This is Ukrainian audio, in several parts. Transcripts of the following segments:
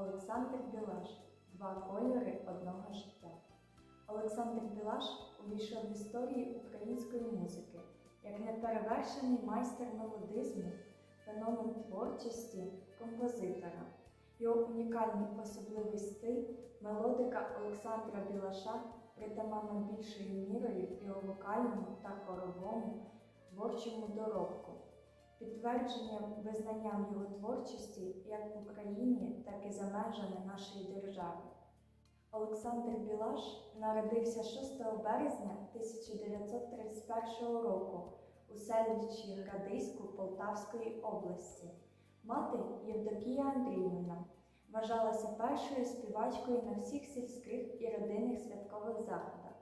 Олександр Білаш Два кольори одного життя. Олександр Білаш увійшов в історію української музики як неперевершений майстер мелодизму, феномен творчості композитора. Його унікальний особливий стиль, мелодика Олександра Білаша притаманна більшою мірою його вокальному та хоровому творчому доробку. Підтвердженням визнанням його творчості як в Україні, так і за межами нашої держави. Олександр Білаш народився 6 березня 1931 року у селищі Градиську Полтавської області. Мати Євдокія Андріївна вважалася першою співачкою на всіх сільських і родинних святкових заходах,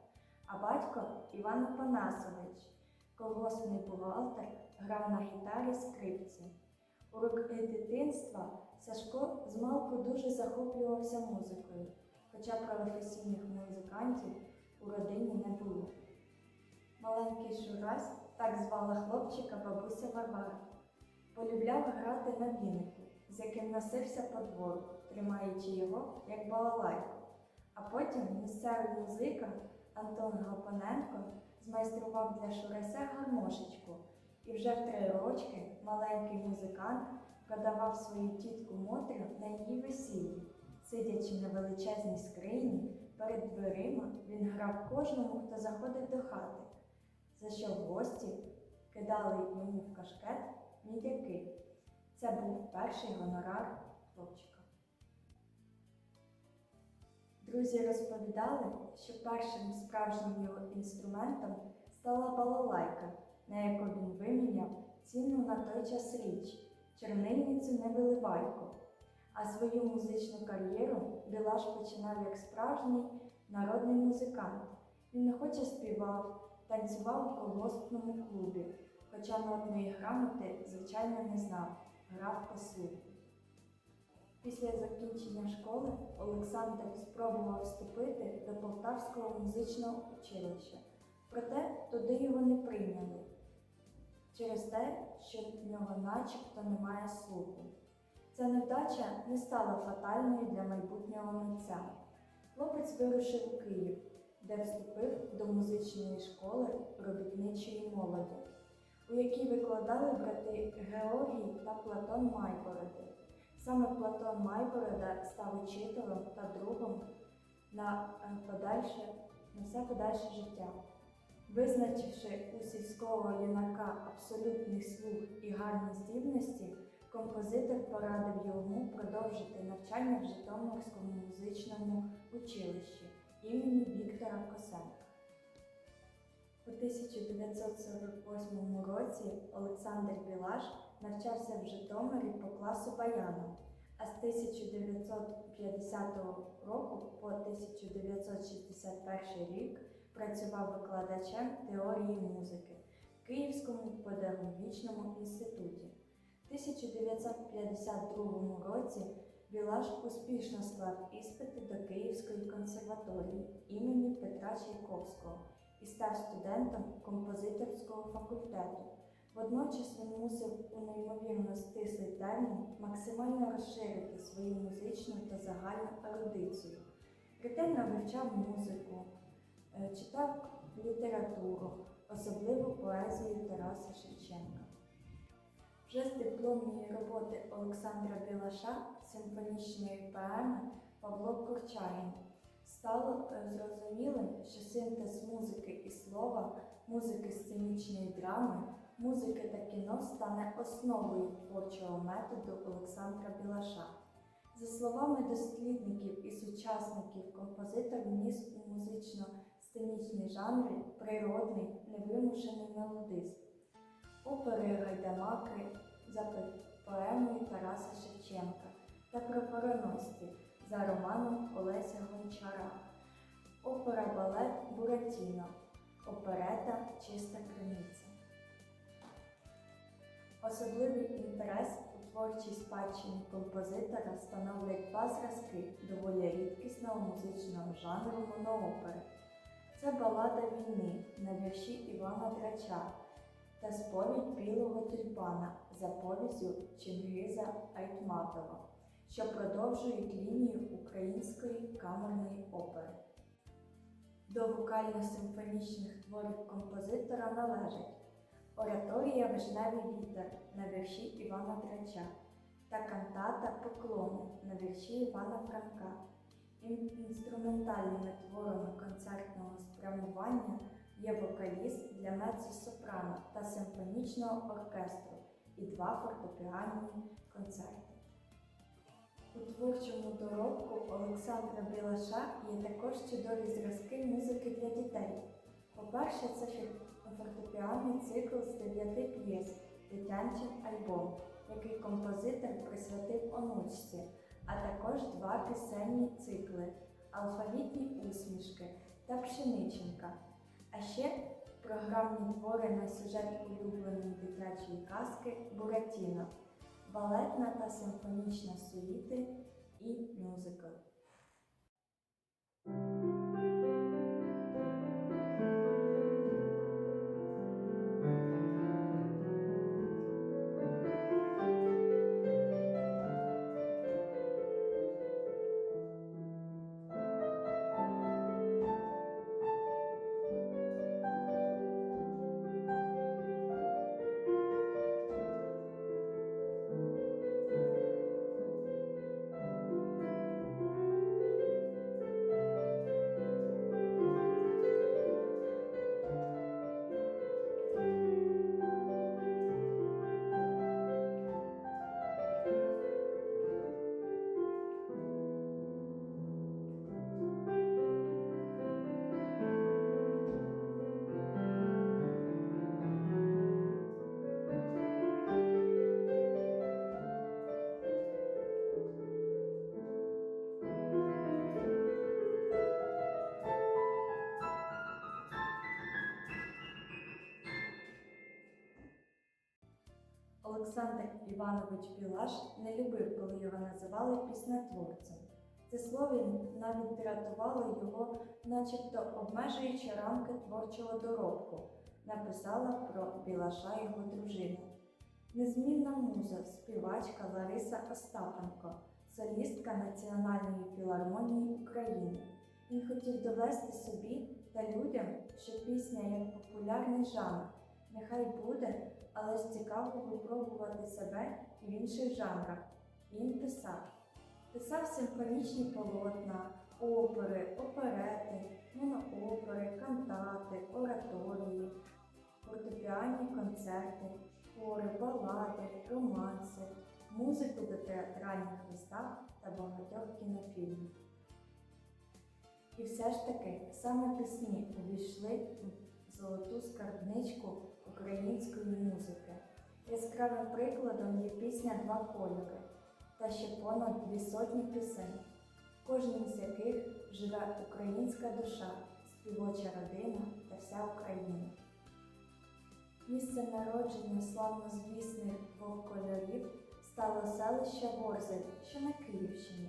а батько Іван Панасович, колгоспний бухгалтер, грав на гітарі скрипці. У роки дитинства Сашко змалку дуже захоплювався музикою, хоча професійних музикантів у родині не було. Маленький Шурась, так звала хлопчика бабуся Варвара, полюбляв грати на вінику, з яким носився по двору, тримаючи його як балалайку. А потім місцевий музика Антон Гапоненко змайстрував для Шурася гармошечку, і вже в три рочки маленький музикант продавав свою тітку Мотрю на її весіллі. Сидячи на величезній скрині, перед дверима він грав кожному, хто заходив до хати, за що гості кидали йому в кашкет мідяки. Це був перший гонорар хлопчика. Друзі розповідали, що першим справжнім його інструментом стала балалайка, на яку цінну на той час річ чернильницю невиливайку. А свою музичну кар'єру Білаш починав як справжній народний музикант. Він охоче співав, танцював у колгоспному клубі, хоча нотної грамоти, звичайно, не знав, грав по. Після закінчення школи Олександр спробував вступити до Полтавського музичного училища, проте туди його не прийняли через те, що в нього начебто немає слуху. Ця невдача не стала фатальною для майбутнього митця. Хлопець вирушив у Київ, де вступив до музичної школи робітничої молоді, у якій викладали брати Георгій та Платон Майбороди. Саме Платон Майборода став учителем та другом на е, подальше, на все подальше життя. Визначивши у сільського юнака абсолютний слух і гарні здібності, композитор порадив йому продовжити навчання в Житомирському музичному училищі імені Віктора Косенка. У 1948 році Олександр Білаш навчався в Житомирі по класу баяну, а з 1950 року по 1961 рік працював викладачем теорії музики Київському педагогічному інституті. У 1952 році Білаш успішно склав іспити до Київської консерваторії імені Петра Чайковського і став студентом композиторського факультету. Водночас він мусив у неймовірно стислий термін максимально розширити свою музичну та загальну ерудицію. Ретельно вивчав музику, е, читав літературу, особливо поезію Тараса Шевченка. Вже з дипломної роботи Олександра Білаша симфонічної поеми Павло Курчагін стало е, зрозумілим, що синтез музики і слова, музики сценічної драми, музики та кіно стане основою творчого методу Олександра Білаша. За словами дослідників і сучасників, композитор вніс у музично-сценічні жанри природний, невимушений мелодизм. Опери Гайдамаки за поемою Тараса Шевченка та прапороносці за романом Олеся Гончара, опера балет Буратіно, оперета Чиста криниця. Особливий інтерес у творчій спадщині композитора становлять два зразки доволі рідкісного музичного жанру моноопери. Це балада війни на вірші Івана Драча та сповідь білого тюльпана за повістю Чингиза Айтматова, що продовжують лінію української камерної опери. До вокально-симфонічних творів композитора належать Ораторія Вишневий вітер на вірші Івана Драча та кантата Поклони на вірші Івана Франка. Ін- Інструментальними творами концертного спрямування є вокаліст для меццо-сопрано та симфонічного оркестру і два фортепіанні концерти. У творчому доробку Олександра Білаша є також чудові зразки музики для дітей. По-перше, це фортепіанний цикл з дев'яти п'єс Дитячий альбом, який композитор присвятив онучці, а також два пісенні цикли Алфавітні усмішки та Пшениченка. А ще програмні твори на сюжет улюбленої дитячої казки Буратіно, балетна та симфонічна суїти і мюзикл. Олександр Іванович Білаш не любив, коли його називали піснетворцем. Це слово навіть дратувало його, начебто обмежуючи рамки творчого доробку, написала про Білаша його дружина. Незмінна муза, співачка Лариса Остапенко, солістка Національної філармонії України. Він хотів довести собі та людям, що пісня як популярний жанр. Нехай буде, але ж цікаво випробувати себе в інших жанрах. Він писав. Писав симфонічні полотна, опери, оперети, моноопери, кантати, ораторії, фортепіанні концерти, хори, балади, романси, музику до театральних вистав та багатьох кінофільмів. І все ж таки саме пісні увійшли в золоту скарбничку української музики. Яскравим прикладом є пісня Два кольори та ще понад дві сотні пісень, в кожній з яких живе українська душа, співоча родина та вся Україна. Місце народження славнозвісних двох кольорів стало селище Ворзель, що на Київщині.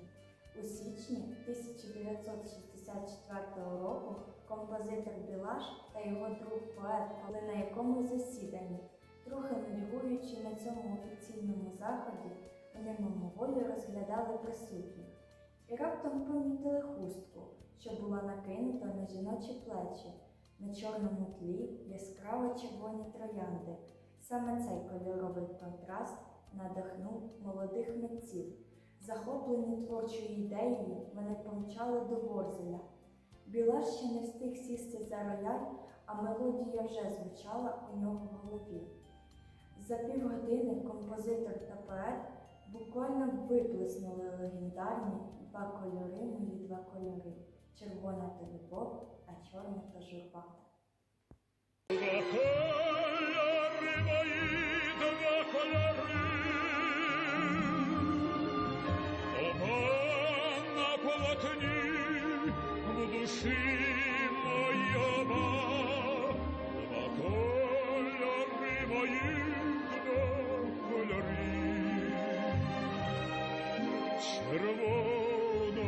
У січні 1964 року композитор Білаш та його друг поет були на якомусь засіданні. Трохи нудьгуючи на цьому офіційному заході, вони мимоволі розглядали присутніх. І раптом помітили хустку, що була накинута на жіночі плечі. На чорному тлі яскраво червоні троянди. Саме цей кольоровий контраст надихнув молодих митців. Захоплені творчою ідеєю, вони помчали до Ворзеля. Білаш ще не встиг сісти за рояль, а мелодія вже звучала у нього в голові. За півгодини композитор та поет буквально виплеснули легендарні два кольори, мої два кольори червона та любов, а чорна та журба. Червона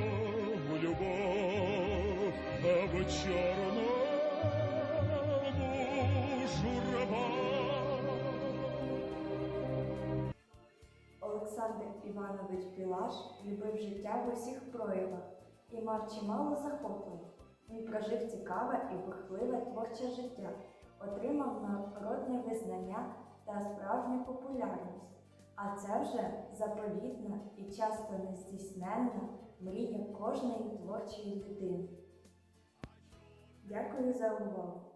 любов, а в чорному журба. Олександр Іванович Білаш любив життя в усіх проявах і мав чимало захоплень. Він прожив цікаве і бурхливе творче життя, отримав народне визнання та справжню популярність. А це вже заповітна і часто нездійсненна мрія кожної творчої людини. Дякую за увагу!